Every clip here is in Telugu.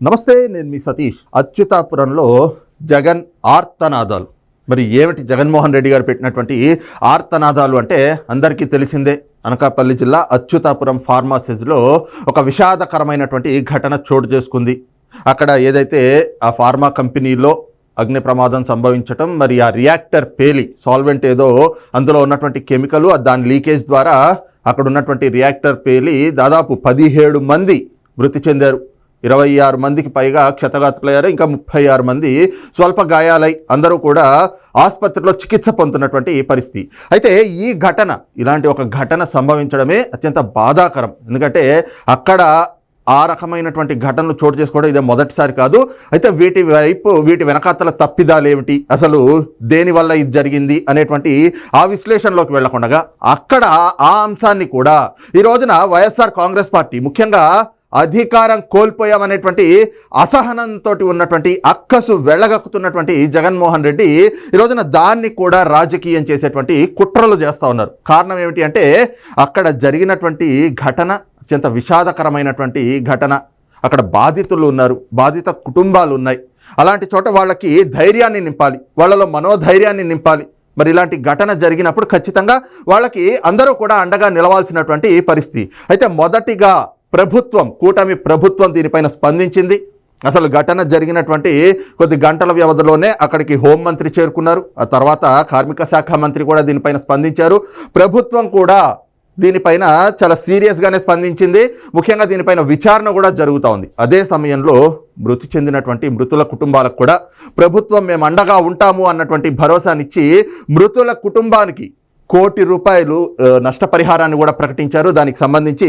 నమస్తే నేను మీ సతీష్. అచ్యుతాపురంలో జగన్ ఆర్తనాదాలు. మరి ఏమిటి జగన్మోహన్ రెడ్డి గారు పెట్టినటువంటి ఆర్తనాదాలు అంటే అందరికీ తెలిసిందే. అనకాపల్లి జిల్లా అచ్యుతాపురం ఫార్మాసిస్లో ఒక విషాదకరమైనటువంటి ఘటన చోటు చేసుకుంది. అక్కడ ఏదైతే ఆ ఫార్మా కంపెనీలో అగ్ని ప్రమాదం సంభవించటం మరి ఆ రియాక్టర్ పేలి సాల్వెంట్ ఏదో అందులో ఉన్నటువంటి కెమికల్ దాని లీకేజ్ ద్వారా అక్కడ ఉన్నటువంటి రియాక్టర్ పేలి దాదాపు పదిహేడు మంది మృతి చెందారు. ఇరవై ఆరు మందికి పైగా క్షతగాత్రులయ్యారు. ఇంకా ముప్పై ఆరు మంది స్వల్ప గాయాలై అందరూ కూడా ఆసుపత్రిలో చికిత్స పొందుతున్నటువంటి పరిస్థితి. అయితే ఈ ఘటన ఇలాంటి ఒక ఘటన సంభవించడమే అత్యంత బాధాకరం. ఎందుకంటే అక్కడ ఆ రకమైనటువంటి ఘటనలు చోటు చేసుకోవడం ఇదే మొదటిసారి కాదు. అయితే వీటి వైపు వీటి వెనకాతల తప్పిదాలు ఏమిటి? అసలు దేనివల్ల ఇది జరిగింది అనేటువంటి ఆ విశ్లేషణలోకి వెళ్ళకుండా అక్కడ ఆ అంశాన్ని కూడా ఈ రోజున వైఎస్ఆర్ కాంగ్రెస్ పార్టీ ముఖ్యంగా అధికారం కోల్పోయామనేటువంటి అసహనంతో ఉన్నటువంటి అక్కసు వెళ్ళగక్కుతున్నటువంటి జగన్మోహన్ రెడ్డి ఈ రోజున దాన్ని కూడా రాజకీయం చేసేటువంటి కుట్రలు చేస్తూ ఉన్నారు. కారణం ఏమిటి అంటే అక్కడ జరిగినటువంటి ఘటన అత్యంత విషాదకరమైనటువంటి ఘటన. అక్కడ బాధితులు ఉన్నారు బాధిత కుటుంబాలు ఉన్నాయి. అలాంటి చోట వాళ్ళకి ధైర్యాన్ని నింపాలి వాళ్ళలో మనోధైర్యాన్ని నింపాలి. మరి ఇలాంటి ఘటన జరిగినప్పుడు ఖచ్చితంగా వాళ్ళకి అందరూ కూడా అండగా నిలవాల్సినటువంటి పరిస్థితి. అయితే మొదటిగా ప్రభుత్వం కూటమి ప్రభుత్వం దీనిపైన స్పందించింది. అసలు ఘటన జరిగినటువంటి కొద్ది గంటల వ్యవధిలోనే అక్కడికి హోంమంత్రి చేరుకున్నారు. ఆ తర్వాత కార్మిక శాఖ మంత్రి కూడా దీనిపైన స్పందించారు. ప్రభుత్వం కూడా దీనిపైన చాలా సీరియస్గానే స్పందించింది. ముఖ్యంగా దీనిపైన విచారణ కూడా జరుగుతూ ఉంది. అదే సమయంలో మృతి చెందినటువంటి మృతుల కుటుంబాలకు కూడా ప్రభుత్వం మేము అండగా ఉంటాము అన్నటువంటి భరోసానిచ్చి మృతుల కుటుంబానికి కోటి రూపాయలు నష్టపరిహారాన్ని కూడా ప్రకటించారు. దానికి సంబంధించి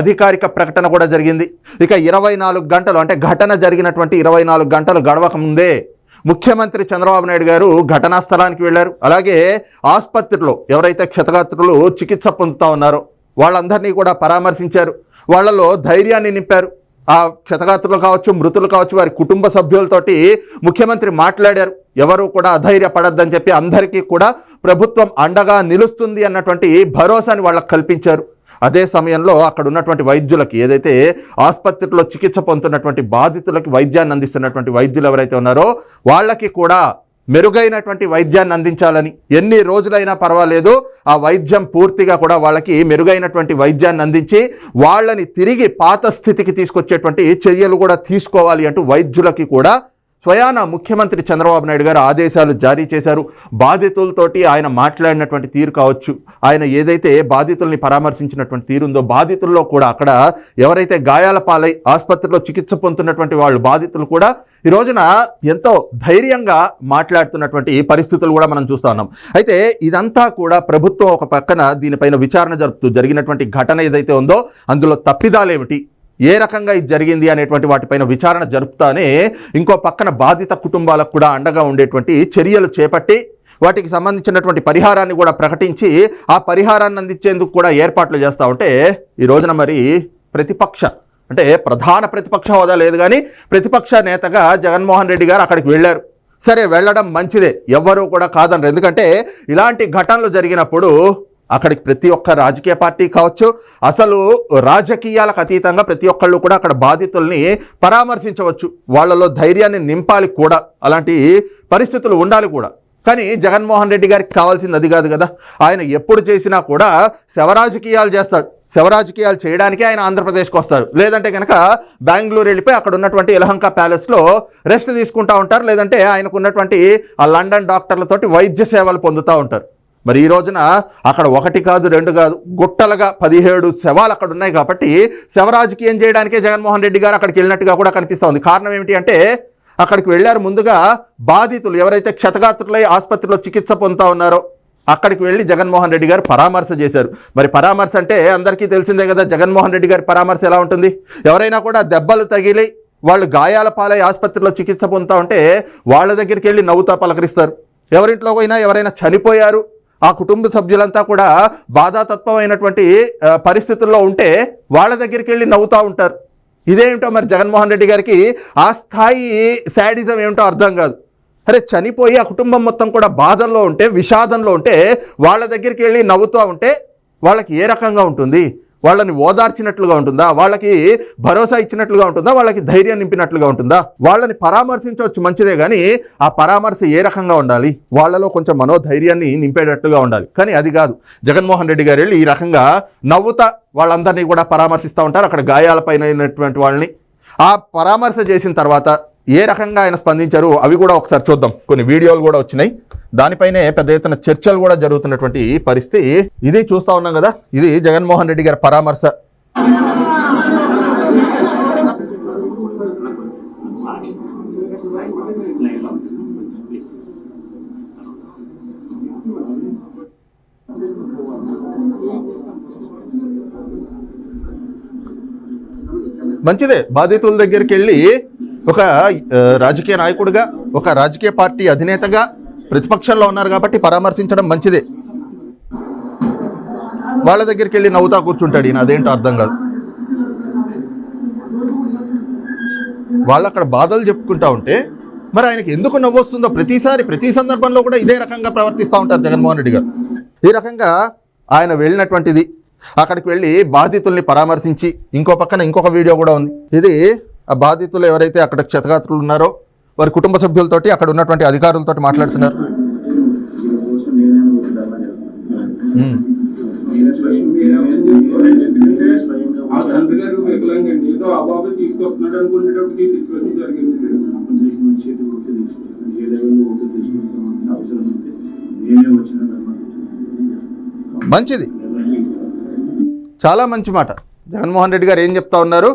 అధికారిక ప్రకటన కూడా జరిగింది. ఇక ఇరవై నాలుగు గంటలు అంటే ఘటన జరిగినటువంటి ఇరవై నాలుగు గంటలు గడవక ముందే ముఖ్యమంత్రి చంద్రబాబు నాయుడు గారు ఘటనా స్థలానికి వెళ్ళారు. అలాగే ఆసుపత్రిలో ఎవరైతే క్షతగాత్రులు చికిత్స పొందుతా ఉన్నారో వాళ్ళందరినీ కూడా పరామర్శించారు. వాళ్ళలో ధైర్యాన్ని నింపారు. ఆ క్షతగాత్రులు కావచ్చు మృతులు కావచ్చు వారి కుటుంబ సభ్యులతోటి ముఖ్యమంత్రి మాట్లాడారు. ఎవరు కూడా అధైర్యపడద్దని చెప్పి అందరికీ కూడా ప్రభుత్వం అండగా నిలుస్తుంది అన్నటువంటి భరోసాని వాళ్ళకి కల్పించారు. అదే సమయంలో అక్కడ ఉన్నటువంటి వైద్యులకి ఏదైతే ఆసుపత్రిలో చికిత్స పొందుతున్నటువంటి బాధితులకి వైద్యాన్ని అందిస్తున్నటువంటి వైద్యులు ఎవరైతే ఉన్నారో వాళ్ళకి కూడా మెరుగైనటువంటి వైద్యాన్ని అందించాలని. ఎన్ని రోజులైనా పర్వాలేదు ఆ వైద్యం పూర్తిగా కూడా వాళ్ళకి మెరుగైనటువంటి వైద్యాన్ని అందించి వాళ్ళని తిరిగి పాత స్థితికి తీసుకొచ్చేటువంటి చర్యలు కూడా తీసుకోవాలి అంటూ వైద్యులకి కూడా స్వయాన ముఖ్యమంత్రి చంద్రబాబు నాయుడు గారు ఆదేశాలు జారీ చేశారు. బాధితులతోటి ఆయన మాట్లాడినటువంటి తీరు కావచ్చు ఆయన ఏదైతే బాధితుల్ని పరామర్శించినటువంటి తీరు ఉందో బాధితుల్లో కూడా అక్కడ ఎవరైతే గాయాల పాలై ఆసుపత్రిలో చికిత్స పొందుతున్నటువంటి వాళ్ళు బాధితులు కూడా ఈ రోజున ఎంతో ధైర్యంగా మాట్లాడుతున్నటువంటి పరిస్థితులు కూడా మనం చూస్తా ఉన్నాం. అయితే ఇదంతా కూడా ప్రభుత్వం ఒక పక్కన దీనిపైన విచారణ జరుపుతూ జరిగినటువంటి ఘటన ఏదైతే ఉందో అందులో తప్పిదాలేమిటి? ఏ రకంగా ఇది జరిగింది అనేటువంటి వాటిపైన విచారణ జరుపుతానే ఇంకో పక్కన బాధిత కుటుంబాలకు కూడా అండగా ఉండేటువంటి చర్యలు చేపట్టి వాటికి సంబంధించినటువంటి పరిహారాన్ని కూడా ప్రకటించి ఆ పరిహారాన్ని అందించేందుకు కూడా ఏర్పాట్లు చేస్తూ ఉంటే ఈ రోజున మరి ప్రతిపక్ష అంటే ప్రధాన ప్రతిపక్ష హోదా లేదు కానీ ప్రతిపక్ష నేతగా జగన్మోహన్ రెడ్డి గారు అక్కడికి వెళ్ళారు. సరే వెళ్ళడం మంచిదే ఎవ్వరూ కూడా కాదనరు. ఎందుకంటే ఇలాంటి ఘటనలు జరిగినప్పుడు అక్కడికి ప్రతి ఒక్క రాజకీయ పార్టీ కావచ్చు అసలు రాజకీయాలకు అతీతంగా ప్రతి ఒక్కళ్ళు కూడా అక్కడ బాధితుల్ని పరామర్శించవచ్చు. వాళ్ళలో ధైర్యాన్ని నింపాలి కూడా. అలాంటి పరిస్థితులు ఉండాలి కూడా. కానీ జగన్మోహన్ రెడ్డి గారికి కావాల్సింది అది కాదు కదా. ఆయన ఎప్పుడు చేసినా కూడా శవరాజకీయాలు చేస్తాడు. శవరాజకీయాలు చేయడానికి ఆయన ఆంధ్రప్రదేశ్కి వస్తారు. లేదంటే కనుక బెంగళూరు వెళ్ళిపోయి అక్కడ ఉన్నటువంటి యలహంక ప్యాలెస్లో రెస్ట్ తీసుకుంటా ఉంటారు. లేదంటే ఆయనకు ఉన్నటువంటి ఆ లండన్ డాక్టర్లతోటి వైద్య సేవలు పొందుతూ ఉంటారు. మరి ఈ రోజున అక్కడ ఒకటి కాదు రెండు కాదు గుట్టలుగా పదిహేడు శవాలు అక్కడ ఉన్నాయి కాబట్టి శవరాజకీయం చేయడానికే జగన్మోహన్ రెడ్డి గారు అక్కడికి వెళ్ళినట్టుగా కూడా కనిపిస్తోంది. కారణం ఏమిటి అంటే అక్కడికి వెళ్ళారు ముందుగా బాధితులు ఎవరైతే క్షతగాత్రులై ఆసుపత్రిలో చికిత్స పొందుతా ఉన్నారో అక్కడికి వెళ్ళి జగన్మోహన్ రెడ్డి గారు పరామర్శ చేశారు. మరి పరామర్శ అంటే అందరికీ తెలిసిందే కదా జగన్మోహన్ రెడ్డి గారి పరామర్శ ఎలా ఉంటుంది? ఎవరైనా కూడా దెబ్బలు తగిలి వాళ్ళు గాయాల పాలై ఆసుపత్రిలో చికిత్స పొందుతా ఉంటే వాళ్ళ దగ్గరికి వెళ్ళి నవ్వుతా పలకరిస్తారు. ఎవరింట్లో పోయినా ఎవరైనా చనిపోయారు ఆ కుటుంబ సభ్యులంతా కూడా బాధాతత్వమైనటువంటి పరిస్థితుల్లో ఉంటే వాళ్ళ దగ్గరికి వెళ్ళి నవ్వుతూ ఉంటారు. ఇదేమిటో మరి జగన్మోహన్ రెడ్డి గారికి ఆ స్థాయి శాడిజం ఏమిటో అర్థం కాదు. అరే చనిపోయి ఆ కుటుంబం మొత్తం కూడా బాధల్లో ఉంటే విషాదంలో ఉంటే వాళ్ళ దగ్గరికి వెళ్ళి నవ్వుతూ ఉంటే వాళ్ళకి ఏ రకంగా ఉంటుంది? వాళ్ళని ఓదార్చినట్లుగా ఉంటుందా? వాళ్ళకి భరోసా ఇచ్చినట్లుగా ఉంటుందా? వాళ్ళకి ధైర్యం నింపినట్లుగా ఉంటుందా? వాళ్ళని పరామర్శించవచ్చు మంచిదే కానీ ఆ పరామర్శ ఏ రకంగా ఉండాలి? వాళ్ళలో కొంచెం మనోధైర్యాన్ని నింపేటట్టుగా ఉండాలి. కానీ అది కాదు. జగన్మోహన్ రెడ్డి గారు వెళ్ళి ఈ రకంగా నవ్వుతా వాళ్ళందరినీ కూడా పరామర్శిస్తూ ఉంటారు. అక్కడ గాయాలపైన వాళ్ళని. ఆ పరామర్శ చేసిన తర్వాత ఏ రకంగా ఆయన స్పందించారు అవి కూడా ఒకసారి చూద్దాం. కొన్ని వీడియోలు కూడా వచ్చినాయి. దానిపైనే పెద్ద ఎత్తున చర్చలు కూడా జరుగుతున్నటువంటి పరిస్థితి. ఇది చూస్తా ఉన్నాం కదా. ఇది జగన్మోహన్ రెడ్డి గారి పరామర్శ. మంచిదే. బాధితుల దగ్గరికి వెళ్ళి ఒక రాజకీయ నాయకుడిగా ఒక రాజకీయ పార్టీ అధినేతగా ప్రతిపక్షంలో ఉన్నారు కాబట్టి పరామర్శించడం మంచిదే. వాళ్ళ దగ్గరికి వెళ్ళి నవ్వుతా కూర్చుంటాడు ఈయన అదేంటో అర్థం కాదు. వాళ్ళు అక్కడ బాధలు చెప్పుకుంటా ఉంటే మరి ఆయనకి ఎందుకు నవ్వు వస్తుందో ప్రతిసారి ప్రతి సందర్భంలో కూడా ఇదే రకంగా ప్రవర్తిస్తూ ఉంటారు జగన్మోహన్ రెడ్డి గారు. ఈ రకంగా ఆయన వెళ్ళినటువంటిది అక్కడికి వెళ్ళి బాధితుల్ని పరామర్శించి ఇంకో పక్కన ఇంకొక వీడియో కూడా ఉంది. ఇది ఆ బాధితులు ఎవరైతే అక్కడ క్షతగాత్రులు ఉన్నారో వారి కుటుంబ సభ్యులతోటి అక్కడ ఉన్నటువంటి అధికారులతోటి మాట్లాడుతున్నారు. చేస్తాను మంచిది. చాలా మంచి మాట. జగన్మోహన్ రెడ్డి గారు ఏం చెప్తా ఉన్నారు?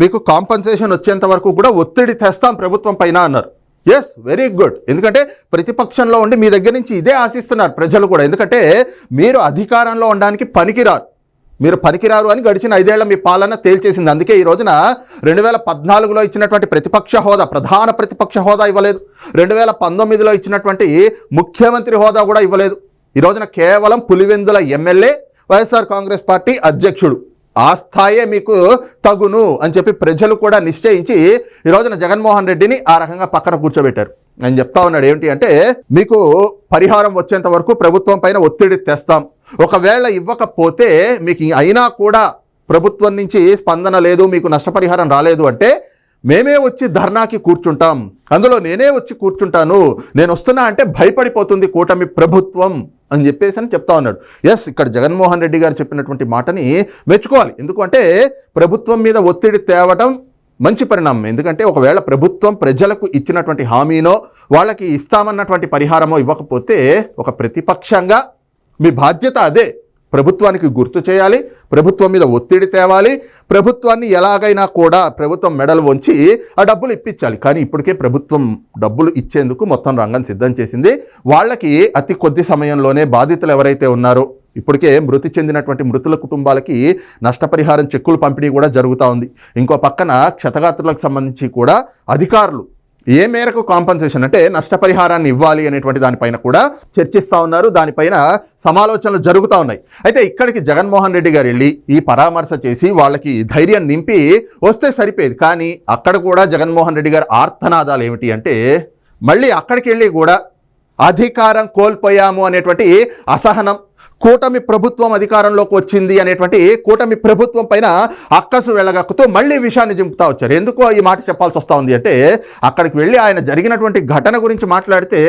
మీకు కాంపన్సేషన్ వచ్చేంత వరకు కూడా ఒత్తిడి తెస్తాం ప్రభుత్వం పైన అన్నారు. ఎస్ వెరీ గుడ్ ఎందుకంటే ప్రతిపక్షంలో ఉండి మీ దగ్గర నుంచి ఇదే ఆశిస్తున్నారు ప్రజలు కూడా. ఎందుకంటే మీరు అధికారంలో ఉండడానికి పనికిరారు. మీరు పనికిరారు అని గడిచిన ఐదేళ్ళ మీ పాలన తేల్చేసింది. అందుకే ఈ రోజున రెండు వేల పద్నాలుగులో ఇచ్చినటువంటి ప్రతిపక్ష హోదా ప్రధాన ప్రతిపక్ష హోదా ఇవ్వలేదు. రెండు వేల పంతొమ్మిదిలో ఇచ్చినటువంటి ముఖ్యమంత్రి హోదా కూడా ఇవ్వలేదు. ఈ రోజున కేవలం పులివెందుల ఎమ్మెల్యే వైఎస్ఆర్ కాంగ్రెస్ పార్టీ అధ్యక్షుడు. ఆ స్థాయే మీకు తగును అని చెప్పి ప్రజలు కూడా నిశ్చయించి ఈ రోజున జగన్మోహన్ రెడ్డిని ఆ రకంగా పక్కన కూర్చోబెట్టారు. ఆయన చెప్తా ఉన్నాడు ఏంటి అంటే మీకు పరిహారం వచ్చేంత వరకు ప్రభుత్వం పైన ఒత్తిడి తెస్తాం. ఒకవేళ ఇవ్వకపోతే మీకు అయినా కూడా ప్రభుత్వం నుంచి స్పందన లేదు మీకు నష్టపరిహారం రాలేదు అంటే మేమే వచ్చి ధర్నాకి కూర్చుంటాం. అందులో నేనే వచ్చి కూర్చుంటాను. నేను వస్తున్నా అంటే భయపడిపోతుంది కూటమి ప్రభుత్వం. అని చెప్పేసి అని చెప్తా ఉన్నాడు. ఎస్ ఇక్కడ జగన్మోహన్ రెడ్డి గారు చెప్పినటువంటి మాటని మెచ్చుకోవాలి. ఎందుకంటే ప్రభుత్వం మీద ఒత్తిడి తేవడం మంచి పరిణామం. ఎందుకంటే ఒకవేళ ప్రభుత్వం ప్రజలకు ఇచ్చినటువంటి హామీనో వాళ్ళకి ఇస్తామన్నటువంటి పరిహారమో ఇవ్వకపోతే ఒక ప్రతిపక్షంగా మీ బాధ్యత అదే. ప్రభుత్వానికి గుర్తు చేయాలి ప్రభుత్వం మీద ఒత్తిడి తేవాలి ప్రభుత్వాన్ని ఎలాగైనా కూడా ప్రభుత్వం మెడలు వంచి ఆ డబ్బులు ఇప్పించాలి. కానీ ఇప్పటికే ప్రభుత్వం డబ్బులు ఇచ్చేందుకు మొత్తం రంగం సిద్ధం చేసింది. వాళ్ళకి అతి కొద్ది సమయంలోనే బాధితులు ఎవరైతే ఉన్నారో ఇప్పటికే మృతి చెందినటువంటి మృతుల కుటుంబాలకి నష్టపరిహారం చెక్కులు పంపిణీ కూడా జరుగుతూ ఉంది. ఇంకో పక్కన క్షతగాత్రులకు సంబంధించి కూడా అధికారులు ఏ మేరకు కాంపన్సేషన్ అంటే నష్టపరిహారాన్ని ఇవ్వాలి అనేటువంటి దానిపైన కూడా చర్చిస్తూ ఉన్నారు. దానిపైన సమాలోచనలు జరుగుతూ ఉన్నాయి. అయితే ఇక్కడికి జగన్మోహన్ రెడ్డి గారు వెళ్ళి ఈ పరామర్శ చేసి వాళ్ళకి ధైర్యం నింపి వస్తే సరిపోయేది. కానీ అక్కడ కూడా జగన్మోహన్ రెడ్డి గారి ఆర్తనాదాలు ఏమిటి అంటే మళ్ళీ అక్కడికి వెళ్ళి కూడా అధికారం కోల్పోయాము అనేటువంటి అసహనం కూటమి ప్రభుత్వం అధికారంలోకి వచ్చింది అనేటువంటి కూటమి ప్రభుత్వం పైన అక్కసు వెళ్ళగక్కుతూ మళ్ళీ విషయాన్ని చింపుతా వచ్చారు. ఎందుకు ఈ మాట చెప్పాల్సి వస్తూ ఉంది అంటే అక్కడికి వెళ్ళి ఆయన జరిగినటువంటి ఘటన గురించి మాట్లాడితే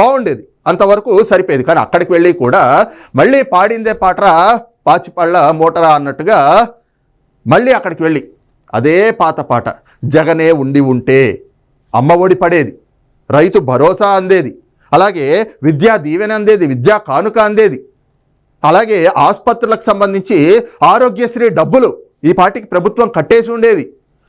బాగుండేది అంతవరకు సరిపోయేది. కానీ అక్కడికి వెళ్ళి కూడా మళ్ళీ పాడిందే పాటరా పాచిపళ్ళ మోటరా అన్నట్టుగా మళ్ళీ అక్కడికి వెళ్ళి అదే పాత పాట జగనే ఉండి ఉంటే అమ్మ ఒడి పడేది రైతు భరోసా అందేది అలాగే విద్యా దీవెన అందేది విద్యా కానుక అందేది అలాగే ఆసుపత్రులకు సంబంధించి ఆరోగ్యశ్రీ డబ్బులు ఈ పాటికి ప్రభుత్వం కట్టేసి ఉండేది.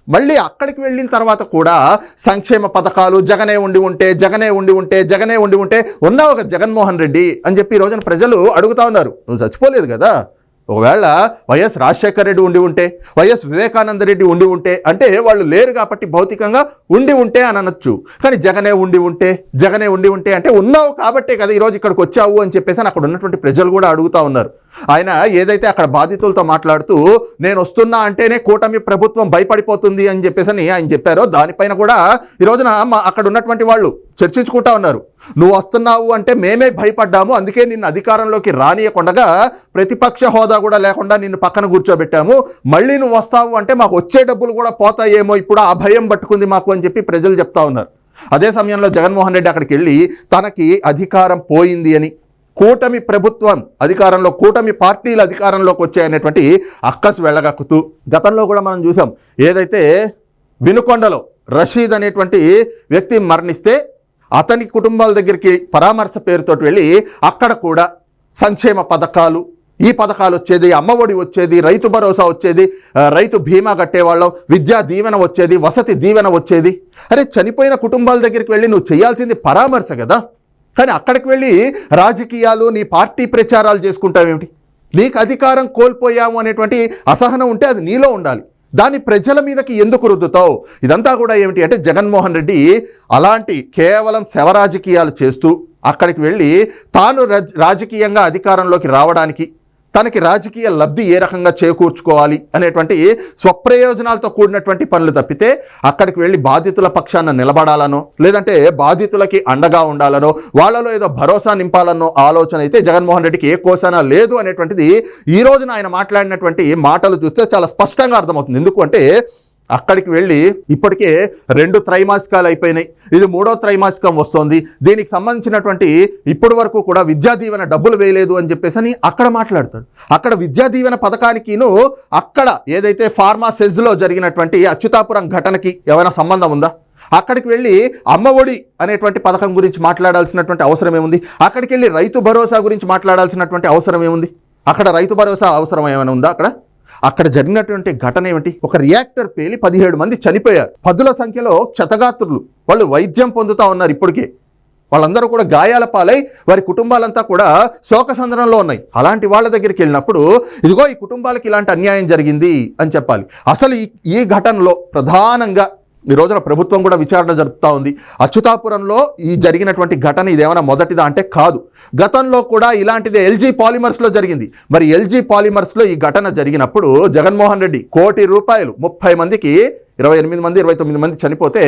మళ్ళీ అక్కడికి వెళ్ళిన తర్వాత కూడా సంక్షేమ పథకాలు జగనే ఉండి ఉంటే జగనే ఉండి ఉంటే జగనే ఉండి ఉంటే ఉన్నావు ఒక జగన్మోహన్ రెడ్డి అని చెప్పి ఈ రోజున ప్రజలు అడుగుతా ఉన్నారు. నువ్వు చచ్చిపోలేదు కదా? ఒకవేళ వైఎస్ రాజశేఖర రెడ్డి ఉండి ఉంటే వైఎస్ వివేకానంద రెడ్డి ఉండి ఉంటే అంటే వాళ్ళు లేరు కాబట్టి భౌతికంగా ఉండి ఉంటే అని అనొచ్చు. కానీ జగనే ఉండి ఉంటే జగనే ఉండి ఉంటే అంటే ఉన్నావు కాబట్టే కదా ఈరోజు ఇక్కడికి వచ్చావు అని చెప్పేసి అని అక్కడ ఉన్నటువంటి ప్రజలు కూడా అడుగుతా ఉన్నారు. ఆయన ఏదైతే అక్కడ బాధితులతో మాట్లాడుతూ నేను వస్తున్నా అంటేనే కూటమి ప్రభుత్వం భయపడిపోతుంది అని చెప్పేసి అని ఆయన చెప్పారో దానిపైన కూడా ఈ రోజున మా అక్కడ ఉన్నటువంటి వాళ్ళు చర్చించుకుంటా ఉన్నారు. నువ్వు వస్తున్నావు అంటే మేమే భయపడ్డాము అందుకే నిన్ను అధికారంలోకి రానియకుండగా ప్రతిపక్ష హోదా కూడా లేకుండా నిన్ను పక్కన కూర్చోబెట్టాము. మళ్ళీ నువ్వు వస్తావు అంటే మాకు వచ్చే డబ్బులు కూడా పోతాయేమో ఇప్పుడు ఆ భయం పట్టుకుంది మాకు అని చెప్పి ప్రజలు చెప్తా ఉన్నారు. అదే సమయంలో జగన్మోహన్ రెడ్డి అక్కడికి వెళ్ళి తనకి అధికారం పోయింది అని కూటమి ప్రభుత్వం అధికారంలో కూటమి పార్టీలు అధికారంలోకి వచ్చాయనేటువంటి అక్కసు వెళ్ళగక్కుతూ గతంలో కూడా మనం చూసాం. ఏదైతే వినుకొండలో రషీద్ అనేటువంటి వ్యక్తి మరణిస్తే అతని కుటుంబాల దగ్గరికి పరామర్శ పేరుతో వెళ్ళి అక్కడ కూడా సంక్షేమ పథకాలు ఈ పథకాలు వచ్చేది అమ్మఒడి వచ్చేది రైతు భరోసా వచ్చేది రైతు బీమా కట్టేవాళ్ళం విద్యా దీవెన వచ్చేది వసతి దీవెన వచ్చేది. అరే చనిపోయిన కుటుంబాల దగ్గరికి వెళ్ళి నువ్వు చేయాల్సింది పరామర్శ కదా? కానీ అక్కడికి వెళ్ళి రాజకీయాలు నీ పార్టీ ప్రచారాలు చేసుకుంటావేమిటి నీకు అధికారం కోల్పోయాము అనేటువంటి అసహనం ఉంటే అది నీలో ఉండాలి. దాన్ని ప్రజల మీదకి ఎందుకు రుద్దుతావు? ఇదంతా కూడా ఏమిటి అంటే జగన్మోహన్ రెడ్డి అలాంటి కేవలం శవ రాజకీయాలు చేస్తూ అక్కడికి వెళ్ళి తాను రాజ్- రాజకీయంగా అధికారంలోకి రావడానికి తనకి రాజకీయ లబ్ధి ఏ రకంగా చేకూర్చుకోవాలి అనేటువంటి స్వప్రయోజనాలతో కూడినటువంటి పనులు తప్పితే అక్కడికి వెళ్ళి బాధితుల పక్షాన నిలబడాలనో లేదంటే బాధితులకి అండగా ఉండాలనో వాళ్ళలో ఏదో భరోసా నింపాలనో ఆలోచన అయితే జగన్మోహన్ రెడ్డికి ఏ కోసన లేదు అనేటువంటిది ఈ రోజున ఆయన మాట్లాడినటువంటి మాటలు చూస్తే చాలా స్పష్టంగా అర్థమవుతుంది. ఎందుకు అంటే అక్కడికి వెళ్ళి ఇప్పటికే రెండు త్రైమాసికాలు అయిపోయినాయి. ఇది మూడో త్రైమాసికం వస్తుంది. దీనికి సంబంధించినటువంటి ఇప్పటి వరకు కూడా విద్యా దీవెన డబ్బులు వేయలేదు అని చెప్పేసి అని అక్కడ మాట్లాడతాడు. అక్కడ విద్యా దీవెన పథకానికిను అక్కడ ఏదైతే ఫార్మా సెజ్లో జరిగినటువంటి అచ్యుతాపురం ఘటనకి ఏమైనా సంబంధం ఉందా? అక్కడికి వెళ్ళి అమ్మఒడి అనేటువంటి పథకం గురించి మాట్లాడాల్సినటువంటి అవసరం ఏముంది? అక్కడికి వెళ్ళి రైతు భరోసా గురించి మాట్లాడాల్సినటువంటి అవసరం ఏముంది? అక్కడ రైతు భరోసా అవసరం ఏమైనా ఉందా అక్కడ? అక్కడ జరిగినటువంటి ఘటన ఏమిటి? ఒక రియాక్టర్ పేలి పదిహేడు మంది చనిపోయారు. పదుల సంఖ్యలో క్షతగాత్రులు. వాళ్ళు వైద్యం పొందుతా ఉన్నారు ఇప్పటికే. వాళ్ళందరూ కూడా గాయాల పాలై వారి కుటుంబాలంతా కూడా శోక సంద్రంలో ఉన్నాయి. అలాంటి వాళ్ళ దగ్గరికి వెళ్ళినప్పుడు ఇదిగో ఈ కుటుంబాలకి ఇలాంటి అన్యాయం జరిగింది అని చెప్పాలి. అసలు ఈ ఈ ఘటనలో ప్రధానంగా ఈ రోజున ప్రభుత్వం కూడా విచారణ జరుపుతూ ఉంది. అచ్యుతాపురంలో ఈ జరిగినటువంటి ఘటన ఇదేమైనా మొదటిదా అంటే కాదు. గతంలో కూడా ఇలాంటిదే ఎల్జీ పాలిమర్స్లో జరిగింది. మరి ఎల్జీ పాలిమర్స్లో ఈ ఘటన జరిగినప్పుడు జగన్మోహన్ రెడ్డి కోటి రూపాయలు ముప్పై మందికి ఇరవై ఎనిమిది మంది ఇరవై తొమ్మిది మంది చనిపోతే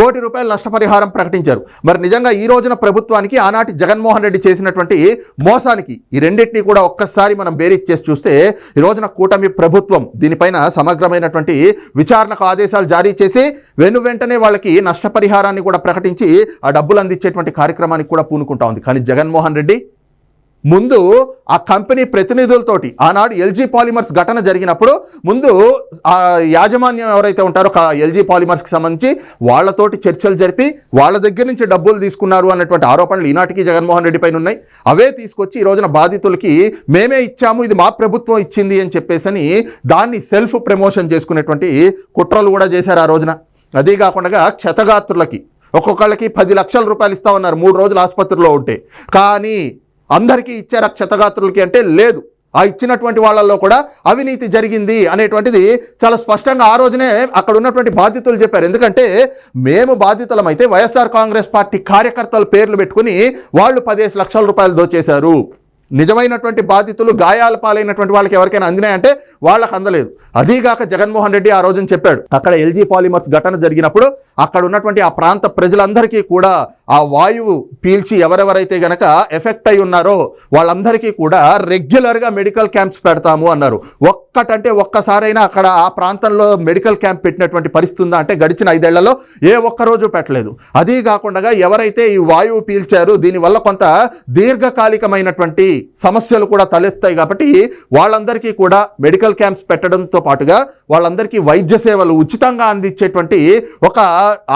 కోటి రూపాయలు నష్టపరిహారం ప్రకటించారు. మరి నిజంగా ఈ రోజున ప్రభుత్వానికి ఆనాటి జగన్మోహన్ రెడ్డి చేసినటువంటి మోసానికి ఈ రెండింటినీ కూడా ఒక్కసారి మనం బేరీజ్ చేసి చూస్తే ఈ రోజున కూటమి ప్రభుత్వం దీనిపైన సమగ్రమైనటువంటి విచారణకు ఆదేశాలు జారీ చేసి వెను వెంటనే వాళ్ళకి నష్టపరిహారాన్ని కూడా ప్రకటించి ఆ డబ్బులు అందించేటువంటి కార్యక్రమానికి కూడా పూనుకుంటా ఉంది. కానీ జగన్మోహన్ రెడ్డి ముందు ఆ కంపెనీ ప్రతినిధులతోటి ఆనాడు ఎల్జీ పాలిమర్స్ ఘటన జరిగినప్పుడు ముందు ఆ యాజమాన్యం ఎవరైతే ఉంటారో ఎల్జీ పాలిమర్స్కి సంబంధించి వాళ్ళతోటి చర్చలు జరిపి వాళ్ళ దగ్గర నుంచి డబ్బులు తీసుకున్నారు అన్నటువంటి ఆరోపణలు ఈనాటికి జగన్మోహన్ రెడ్డి పైన ఉన్నాయి. అవే తీసుకొచ్చి ఈ రోజున బాధితులకి మేమే ఇచ్చాము ఇది మా ప్రభుత్వం ఇచ్చింది అని చెప్పేసని దాన్ని సెల్ఫ్ ప్రమోషన్ చేసుకునేటువంటి కుట్రలు కూడా చేశారు ఆ రోజున. అదే కాకుండా క్షతగాత్రులకి ఒక్కొక్కళ్ళకి పది లక్షల రూపాయలు ఇస్తా ఉన్నారు మూడు రోజులు ఆసుపత్రిలో ఉంటే. కానీ అందరికీ ఇచ్చారా క్షతగాత్రులకి అంటే లేదు. ఆ ఇచ్చినటువంటి వాళ్ళల్లో కూడా అవినీతి జరిగింది అనేటువంటిది చాలా స్పష్టంగా ఆ రోజునే అక్కడ ఉన్నటువంటి బాధితులు చెప్పారు. ఎందుకంటే మేము బాధితులమైతే వైఎస్ఆర్ కాంగ్రెస్ పార్టీ కార్యకర్తల పేర్లు పెట్టుకుని వాళ్ళు పదిహేను లక్షల రూపాయలు దోచేశారు. నిజమైనటువంటి బాధితులు గాయాల పాలైనటువంటి వాళ్ళకి ఎవరికైనా అందినాయంటే వాళ్ళకి అందలేదు. అదీగాక జగన్మోహన్ రెడ్డి ఆ రోజున చెప్పాడు అక్కడ ఎల్జీ పాలిమర్స్ ఘటన జరిగినప్పుడు అక్కడ ఉన్నటువంటి ఆ ప్రాంత ప్రజలందరికీ కూడా ఆ వాయువు పీల్చి ఎవరెవరైతే గనక ఎఫెక్ట్ అయి ఉన్నారో వాళ్ళందరికీ కూడా రెగ్యులర్గా మెడికల్ క్యాంప్స్ పెడతాము అన్నారు. ఒక్కటంటే ఒక్కసారైనా అక్కడ ఆ ప్రాంతంలో మెడికల్ క్యాంప్ పెట్టినటువంటి పరిస్థితి ఉందా? అంటే గడిచిన ఐదేళ్ళలో ఏ ఒక్క రోజు పెట్టలేదు. అదీ కాకుండా ఎవరైతే ఈ వాయువు పీల్చారో దీనివల్ల కొంత దీర్ఘకాలికమైనటువంటి సమస్యలు కూడా తలెత్తాయి కాబట్టి వాళ్ళందరికీ కూడా మెడికల్ క్యాంప్స్ పెట్టడంతో పాటుగా వాళ్ళందరికీ వైద్య సేవలు ఉచితంగా అందించేటువంటి ఒక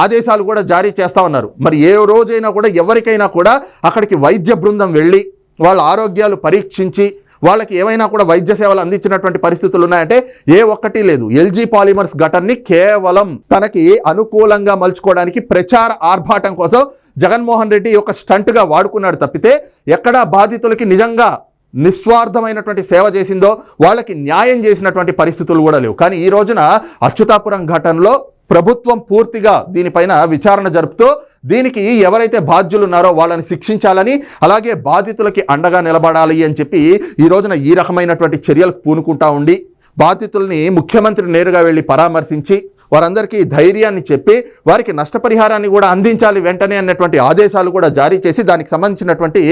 ఆదేశాలు కూడా జారీ చేస్తా ఉన్నారు. మరి ఏ రోజైనా కూడా ఎవరికైనా కూడా అక్కడికి వైద్య బృందం వెళ్ళి వాళ్ళ ఆరోగ్యాలు పరీక్షించి వాళ్ళకి ఏమైనా కూడా వైద్య సేవలు అందించినటువంటి పరిస్థితులు ఉన్నాయంటే ఏ ఒక్కటి లేదు. ఎల్జీ పాలిమర్స్ ఘటన్ని కేవలం తనకి అనుకూలంగా మలుచుకోవడానికి ప్రచార ఆర్భాటం కోసం జగన్మోహన్ రెడ్డి ఒక స్టంట్గా వాడుకున్నాడు తప్పితే ఎక్కడా బాధితులకి నిజంగా నిస్వార్థమైనటువంటి సేవ చేసిందో వాళ్ళకి న్యాయం చేసినటువంటి పరిస్థితులు కూడా లేవు. కానీ ఈ రోజున అచ్యుతాపురం ఘటనలో ప్రభుత్వం పూర్తిగా దీనిపైన విచారణ జరుపుతూ దీనికి ఎవరైతే బాధ్యులు ఉన్నారో వాళ్ళని శిక్షించాలని అలాగే బాధితులకి అండగా నిలబడాలి అని చెప్పి ఈ రోజున ఈ రకమైనటువంటి చర్యలకు పూనుకుంటా ఉండి బాధితుల్ని ముఖ్యమంత్రి నేరుగా వెళ్ళి పరామర్శించి వారందరికీ ధైర్యాన్ని చెప్పి వారికి నష్టపరిహారాన్ని కూడా అందించాలి వెంటనే అన్నటువంటి ఆదేశాలు కూడా జారీ చేసి దానికి సంబంధించినటువంటి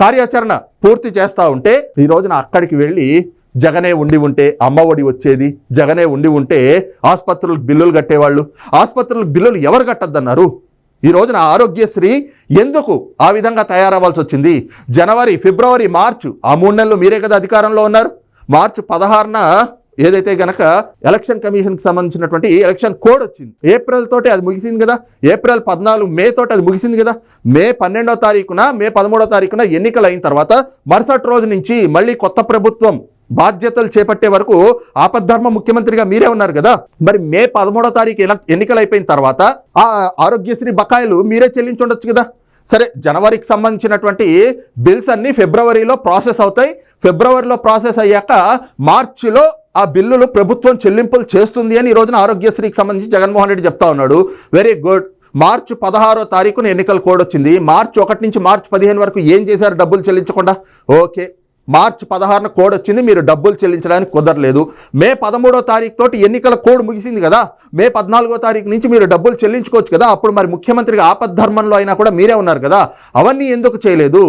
కార్యాచరణ పూర్తి చేస్తూ ఉంటే ఈ రోజున అక్కడికి వెళ్ళి జగనే ఉండి ఉంటే అమ్మఒడి వచ్చేది జగనే ఉండి ఉంటే ఆసుపత్రులకు బిల్లులు కట్టేవాళ్ళు. ఆసుపత్రులకు బిల్లులు ఎవరు కట్టద్దన్నారు? ఈ రోజున ఆరోగ్యశ్రీ ఎందుకు ఆ విధంగా తయారవ్వాల్సి వచ్చింది? జనవరి ఫిబ్రవరి మార్చు ఆ మూడు నెలలు మీరే కదా అధికారంలో ఉన్నారు. మార్చి పదహారున ఏదైతే గనక ఎలక్షన్ కమిషన్కి సంబంధించినటువంటి ఎలక్షన్ కోడ్ వచ్చింది. ఏప్రిల్ తోటి అది ముగిసింది కదా? ఏప్రిల్ పద్నాలుగు మే తోటి అది ముగిసింది కదా? మే పన్నెండో తారీఖున మే పదమూడో తారీఖున ఎన్నికలు అయిన తర్వాత మరుసటి రోజు నుంచి మళ్ళీ కొత్త ప్రభుత్వం బాధ్యతలు చేపట్టే వరకు ఆపద్ధర్మ ముఖ్యమంత్రిగా మీరే ఉన్నారు కదా. మరి మే పదమూడో తారీఖు ఎన్నికలు అయిపోయిన తర్వాత ఆ ఆరోగ్యశ్రీ బకాయిలు మీరే చెల్లించుండొచ్చు కదా. సరే జనవరికి సంబంధించినటువంటి బిల్స్ అన్నీ ఫిబ్రవరిలో ప్రాసెస్ అవుతాయి. ఫిబ్రవరిలో ప్రాసెస్ అయ్యాక మార్చిలో ఆ బిల్లులు ప్రభుత్వం చెల్లింపులు చేస్తుంది అని ఈ రోజున ఆరోగ్యశ్రీకి సంబంధించి జగన్మోహన్ రెడ్డి చెప్తా ఉన్నాడు. Very good. మార్చి పదహారో తారీఖున ఎన్నికల కోడ్ వచ్చింది. మార్చి ఒకటి నుంచి మార్చి పదిహేను వరకు ఏం చేశారు డబ్బులు చెల్లించకుండా? ఓకే. మార్చి పదహారున కోడ్ వచ్చింది మీరు డబ్బులు చెల్లించడానికి కుదరలేదు. మే పదమూడో తారీఖు తోటి ఎన్నికల కోడ్ ముగిసింది కదా మే పద్నాలుగో తారీఖు నుంచి మీరు డబ్బులు చెల్లించుకోవచ్చు కదా అప్పుడు మరి ముఖ్యమంత్రిగా ఆపద్ధర్మంలో అయినా కూడా మీరే ఉన్నారు కదా అవన్నీ ఎందుకు చేయలేదు?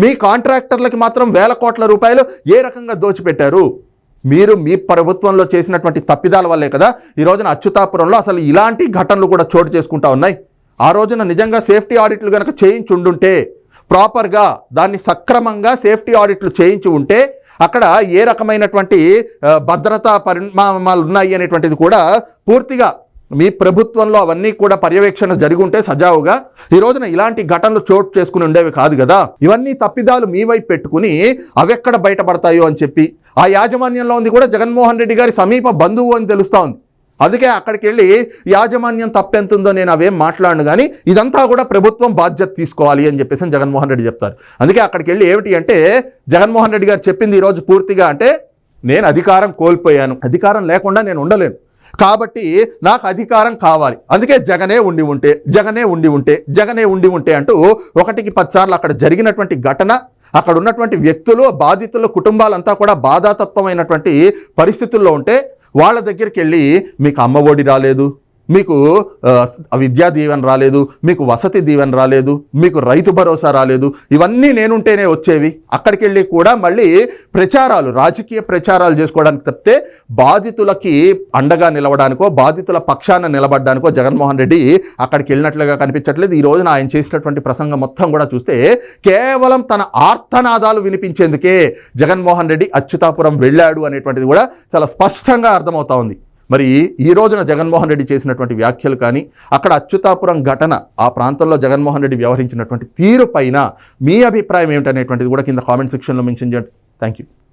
మీ కాంట్రాక్టర్లకి మాత్రం వేల కోట్ల రూపాయలు ఏ రకంగా దోచిపెట్టారు? మీరు మీ ప్రభుత్వంలో చేసినటువంటి తప్పిదాల వల్లే కదా ఈ రోజున అచ్యుతాపురంలో అసలు ఇలాంటి ఘటనలు కూడా చోటు చేసుకుంటా ఉన్నాయి. ఆ రోజున నిజంగా సేఫ్టీ ఆడిట్లు కనుక చేయించి ఉండుంటే ప్రాపర్గా దాన్ని సక్రమంగా సేఫ్టీ ఆడిట్లు చేయించి ఉంటే అక్కడ ఏ రకమైనటువంటి భద్రతా పరిణామాలు ఉన్నాయి అనేటువంటిది కూడా పూర్తిగా మీ ప్రభుత్వంలో అవన్నీ కూడా పర్యవేక్షణ జరిగి ఉంటే సజావుగా ఈ రోజున ఇలాంటి ఘటనలు చోటు చేసుకుని ఉండేవి కాదు కదా. ఇవన్నీ తప్పిదాలు మీ వైపు పెట్టుకుని అవెక్కడ బయటపడతాయో అని చెప్పి ఆ యాజమాన్యంలో ఉంది కూడా జగన్మోహన్ రెడ్డి గారి సమీప బంధువు అని తెలుస్తా ఉంది. అందుకే అక్కడికి వెళ్ళి యాజమాన్యం తప్పెంతుందో నేను అవేం మాట్లాడను కానీ ఇదంతా కూడా ప్రభుత్వం బాధ్యత తీసుకోవాలి అని చెప్పేసి జగన్మోహన్ రెడ్డి చెప్తారు. అందుకే అక్కడికి వెళ్ళి ఏమిటి అంటే జగన్మోహన్ రెడ్డి గారు చెప్పింది ఈరోజు పూర్తిగా అంటే నేను అధికారం కోల్పోయాను అధికారం లేకుండా నేను ఉండలేను. కాబట్టి నాకు అధికారం కావాలి. అందుకే జగనే ఉండి ఉంటే జగనే ఉండి ఉంటే జగనే ఉండి ఉంటే అంటూ ఒకటికి పచ్చార్లు అక్కడ జరిగినటువంటి ఘటన అక్కడ ఉన్నటువంటి వ్యక్తులు బాధితుల కుటుంబాలంతా కూడా బాధాతత్వమైనటువంటి పరిస్థితుల్లో ఉంటే వాళ్ళ దగ్గరికి వెళ్ళి మీకు అమ్మ ఒడి రాలేదు? మీకు విద్యా దీవెన రాలేదు మీకు వసతి దీవెన రాలేదు మీకు రైతు భరోసా రాలేదు ఇవన్నీ నేనుంటేనే వచ్చేవి. అక్కడికి వెళ్ళి కూడా మళ్ళీ ప్రచారాలు రాజకీయ ప్రచారాలు చేసుకోవడానికి తప్పితే బాధితులకి అండగా నిలవడానికో బాధితుల పక్షాన నిలబడడానికో జగన్మోహన్ రెడ్డి అక్కడికి వెళ్ళినట్లుగా కనిపించట్లేదు. ఈ రోజున ఆయన చేసినటువంటి ప్రసంగం మొత్తం కూడా చూస్తే కేవలం తన ఆర్తనాదాలు వినిపించేందుకే జగన్మోహన్ రెడ్డి అచ్యుతాపురం వెళ్ళాడు అనేటువంటిది కూడా చాలా స్పష్టంగా అర్థమవుతా ఉంది. మరి ఈ రోజున జగన్మోహన్ రెడ్డి చేసినటువంటి వ్యాఖ్యలు కానీ అక్కడ అచ్యుతాపురం ఘటన ఆ ప్రాంతంలో జగన్మోహన్ రెడ్డి వ్యవహరించినటువంటి తీరు పైన మీ అభిప్రాయం ఏమిటనేటువంటిది కూడా కింద కామెంట్ సెక్షన్లో మెన్షన్ చేయండి. Thank you